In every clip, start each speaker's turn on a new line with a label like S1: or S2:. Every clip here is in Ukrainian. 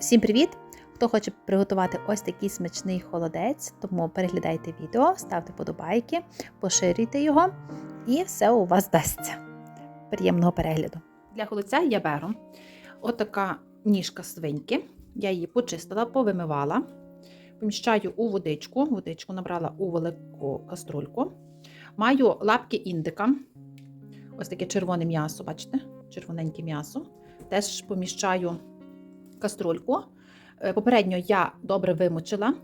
S1: Всім привіт! Хто хоче приготувати ось такий смачний холодець, тому переглядайте відео, ставте подобайки, поширюйте його, і все у вас вдасться. Приємного перегляду! Для холодця я беру отака ніжка свиньки. Я її почистила, повимивала, поміщаю у водичку. Водичку набрала у велику каструльку. Маю лапки індика. Ось таке червоне м'ясо, бачите? Червоненьке м'ясо. Теж поміщаю каструльку. Е, Попередньо я добре вимочила,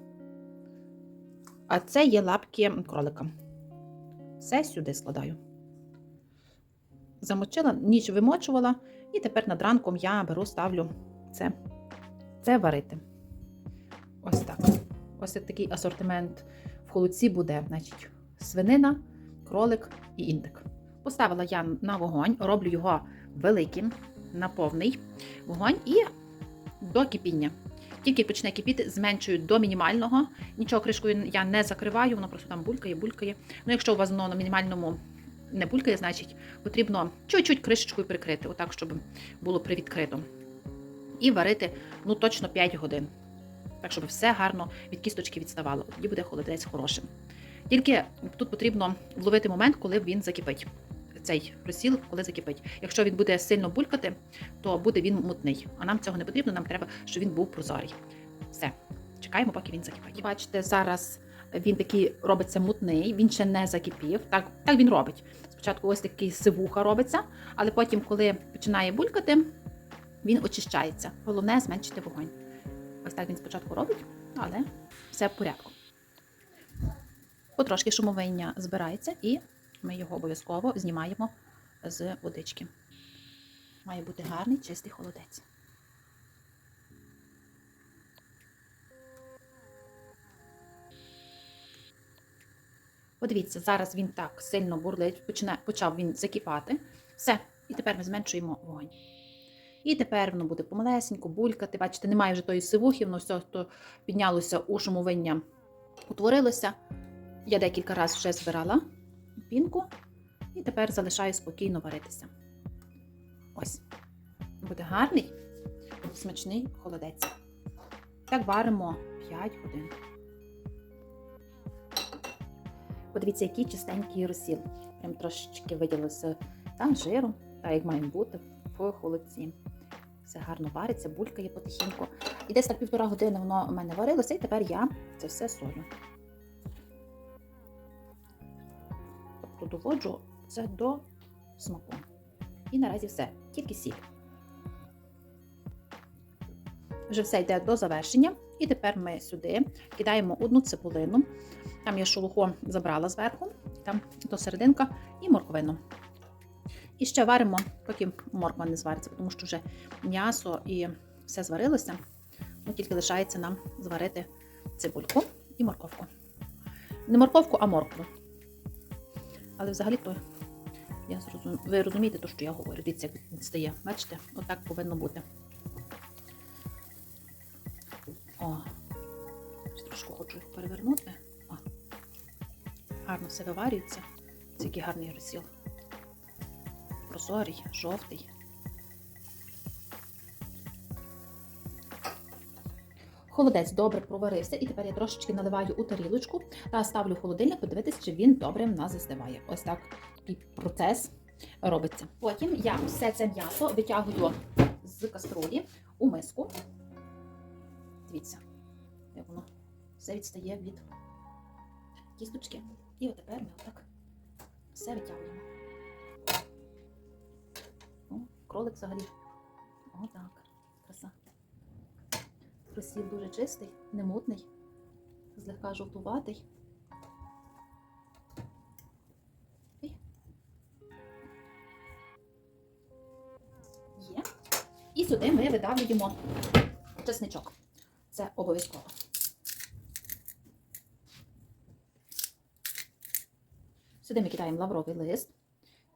S1: а це є лапки кролика. Все сюди складаю. Замочила, ніч вимочувала, і тепер над ранком я беру, ставлю це, це варити. Ось так. Ось такий асортимент в холодці буде, значить, свинина, кролик і індик. Поставила я на вогонь, роблю його великим, на повний вогонь і до кипіння. Тільки почне кипіти, зменшую до мінімального. Нічого кришкою я не закриваю, воно просто там булькає, булькає. Ну, якщо у вас воно на мінімальному не булькає, значить потрібно чуть-чуть кришечкою прикрити, отак, щоб було привідкрито. І варити ну, точно 5 годин. Так, щоб все гарно від кісточки відставало. Тоді буде холодець хорошим. Тільки тут потрібно вловити момент, коли він закипить. Цей розсіл, коли закипить. Якщо він буде сильно булькати, то буде він мутний. А нам цього не потрібно, нам треба, щоб він був прозорий. Все, чекаємо, поки він закипить. Бачите, зараз він такий робиться мутний, він ще не закипів. Так, так він робить. Спочатку ось такий сивуха робиться, але потім, коли починає булькати, він очищається. Головне зменшити вогонь. Ось так він спочатку робить, але все в порядку. Потрошки шумовиння збирається і ми його обов'язково знімаємо з водички. Має бути гарний чистий холодець. Подивіться, зараз він так сильно бурлить, починає, почав він закипати. Все, і тепер ми зменшуємо вогонь. І тепер воно буде помалесенько, булькати. Бачите, немає вже тої сивухи, воно все то піднялося у шумовиння, утворилося. Я декілька разів вже збирала пінку, і тепер залишаю спокійно варитися. Ось. Буде гарний, смачний холодець. Так варимо 5 годин. Подивіться, який чистенький розсіл. Прям трошечки виділилося там жиру, так як має бути в холодці. Все гарно вариться, булькає потихеньку. І десь так півтора години воно у мене варилося, і тепер я це все солю. Доводжу це до смаку. І наразі все, тільки сіль. Вже все йде до завершення. І тепер ми сюди кидаємо одну цибулину. Там я шелуху забрала зверху, там до серединка, і морковину. І ще варимо, поки морква не звариться, тому що вже м'ясо і все зварилося. Ну, Тільки лишається нам зварити цибульку і морковку. Не морковку, а моркву. Але взагалі-то я зрозум... ви розумієте, те, що я говорю. Дивіться, як він стає. Бачите, отак повинно бути. О, трошки хочу їх перевернути. О, гарно все виварюється. Це який гарний розсіл. Прозорий, жовтий. Холодець добре проварився, і тепер я трошечки наливаю у тарілочку та ставлю в холодильник, подивитися, чи він добре в нас застиває. Ось так такий процес робиться. Потім я все це м'ясо витягую з каструлі у миску. Дивіться, як воно все відстає від кісточки. І от тепер ми отак все витягуємо. О, кролик взагалі. Отак. Краса. Розсіл дуже чистий, немутний, злегка жовтуватий. Є. І сюди ми видавлюємо чесничок. Це обов'язково. Сюди ми кидаємо лавровий лист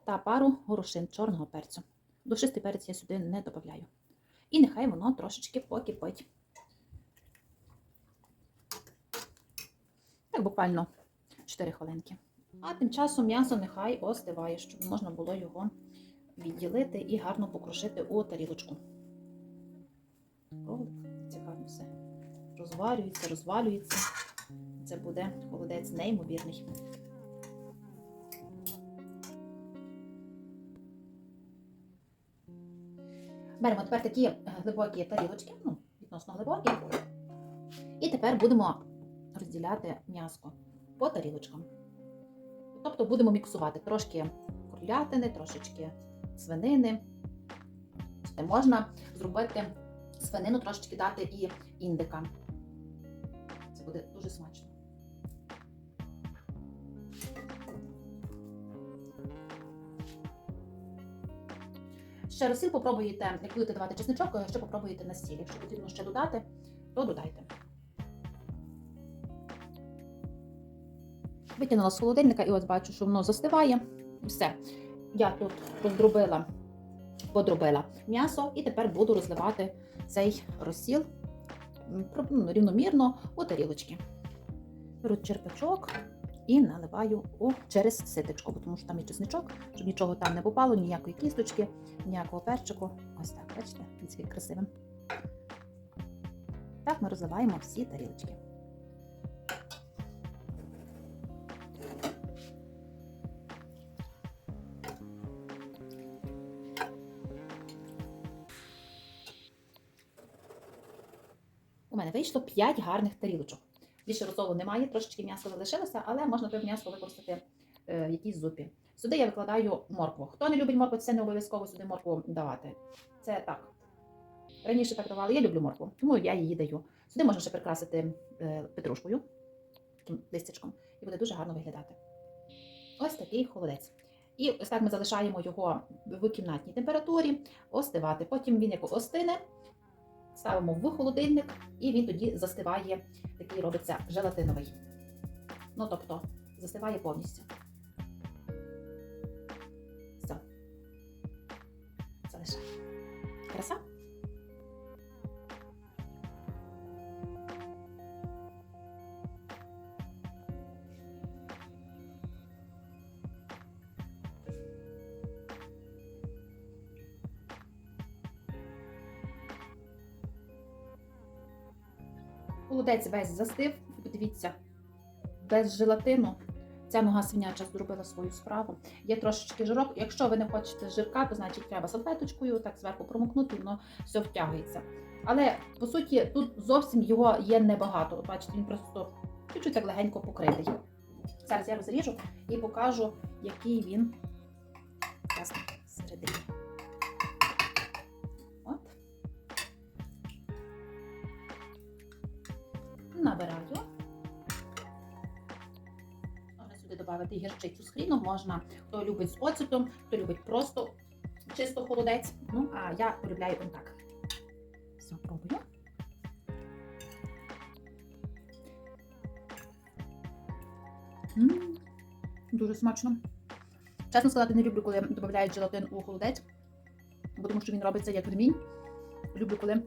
S1: та пару горошин чорного перцю. Душистий перець я сюди не додаю. І нехай воно трошечки покипить. Так, буквально 4 хвилинки. А тим часом м'ясо нехай остиває, щоб можна було його відділити і гарно покрушити у тарілочку. Кролик. розварюється, розвалюється. Це буде холодець неймовірний. Беремо тепер такі е, глибокі тарілочки, ну, відносно глибокі. І тепер будемо розділяти м'яско по тарілочкам. Тобто будемо міксувати трошки курлятини, трошечки свинини. Можна зробити свинину, трошечки дати і індика. Це буде дуже смачно. Ще розсіл попробуєте, як будете давати чесничок, ще попробуєте на сіль. Якщо потрібно ще додати, то додайте. Витягнула з холодильника і ось бачу, що воно застиває. Все. Я тут роздробила, подробила м'ясо і тепер буду розливати цей розсіл ну, рівномірно у тарілочки. Беру черпачок і наливаю у, через ситечко, тому що там є чесничок, щоб нічого там не попало, ніякої кісточки, ніякого перчику. Ось так, бачите, дивіться, красивим. Так ми розливаємо всі тарілочки. У мене вийшло 5 гарних тарілочок. Більше розсолу немає, трошечки м'яса залишилося, але можна те м'ясо використати е, в якійсь зупі. Сюди я викладаю моркву. Хто не любить моркву, це не обов'язково сюди моркву давати. Це так. Раніше так давали, я люблю моркву, тому я її даю. Сюди можна ще прикрасити е, петрушкою, таким листячком, і буде дуже гарно виглядати. Ось такий холодець. І ось так ми залишаємо його в кімнатній температурі остивати. Потім він як остине, ставимо в холодильник, і він тоді застиває, такий робиться желатиновий. Ну, тобто, застиває повністю. Все. Залишай. Краса? Холодець весь застив, подивіться, без желатину. Ця нога свиняча зробила свою справу. Є трошечки жирок. Якщо ви не хочете жирка, то значить треба салфеточкою так зверху промокнути, воно все втягується. Але по суті, тут зовсім його є небагато. От бачите, він просто чуть-чуть так легенько покритий. Зараз я розріжу і покажу, який він додати гірчицю з хріном, можна, хто любить з оцетом, хто любить просто чисто холодець. Ну, а я полюбляю он так. Все, пробую. М, Дуже смачно. Чесно сказати, не люблю, коли додають желатин у холодець, тому що він робиться як ремінь. Люблю, коли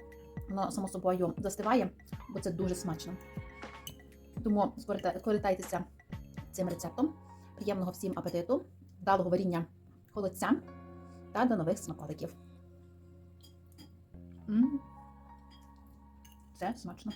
S1: воно само собою застиває, бо це дуже смачно. Тому скористайтеся цим рецептом. Приємного всім апетиту, вдалого варіння холодця та до нових смаколиків. М. Це смачно.